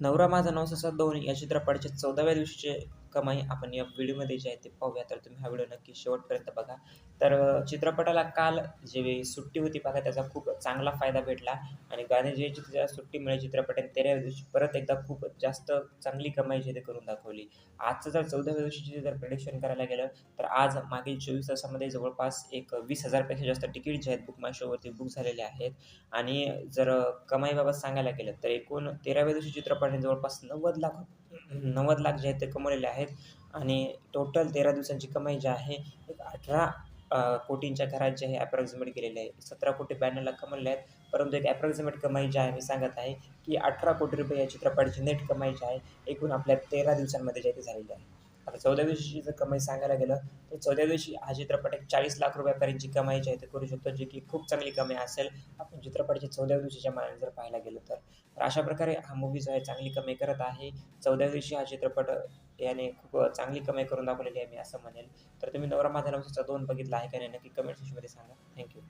नवरा माझा नवसा दोन या चित्रपटाच्या चौदाव्या दिवशीचे कमाई आपण या व्हिडिओमध्ये जे आहे ते पाहूया. तर तुम्ही हा व्हिडिओ नक्की शेवटपर्यंत बघा. तर चित्रपटाला काल जे सुट्टी होती बघा त्याचा खूप चांगला फायदा भेटला. आणि गांधीजीची जे सुट्टी सुट्टीमुळे चित्रपटाने तेराव्या दिवशी परत एकदा खूप जास्त चांगली कमाई जे ते करून दाखवली. आजचं जर चौदाव्या दिवशीचे जर प्रिडिक्शन करायला गेलं तर आज मागील चोवीस तासामध्ये जवळपास एक वीस हजारपेक्षा जास्त तिकीट जे आहेत बुक माय शोवरती बुक झालेले आहेत. आणि जर कमाईबाबत सांगायला गेलं तर एकूण तेराव्या दिवशी चित्रपटाने जवळपास नव्वद लाख नव्वद लाख जे आहेत ते कमवलेले आहेत. आणि टोटल तेरा दिवसांची कमाई जी आहे एक अठरा कोटींच्या घरात जे आहे ॲप्रॉक्सिमेट केलेले आहे. सतरा कोटी ब्याण्णव लाख कमवले आहेत. परंतु एक ॲप्रॉक्सिमेट कमाई जी आहे मी सांगत आहे की अठरा कोटी रुपये या चित्रपटाची नेट कमाई जी आहे एकूण आपल्या तेरा दिवसांमध्ये जे आहे ती झालेली आहे. आता चौदा दिवशीची जर कमाई सांगायला गेलं तर चौदा दिवशी हा चित्रपट एक चाळीस लाख रुपयापर्यंतची कमाई जी आहे ते करू शकतो जी की खूप चांगली कमाई असेल. आपण चित्रपटाची चौदाव्या दिवशीच्या मानाने जर पाहायला गेलं तर. तर अशा प्रकारे हा मूवी जो आहे चांगली कमाई करत आहे. चौदा दिवशी हा चित्रपट याने खूप चांगली कमाई करून दाखवलेली आहे मी असं म्हणेल. तर तुम्ही नवरा माझा नवसाचा दोन बघितला आहे का नाही नक्की कमेंट सेक्शनमध्ये सांगा. थँक्यू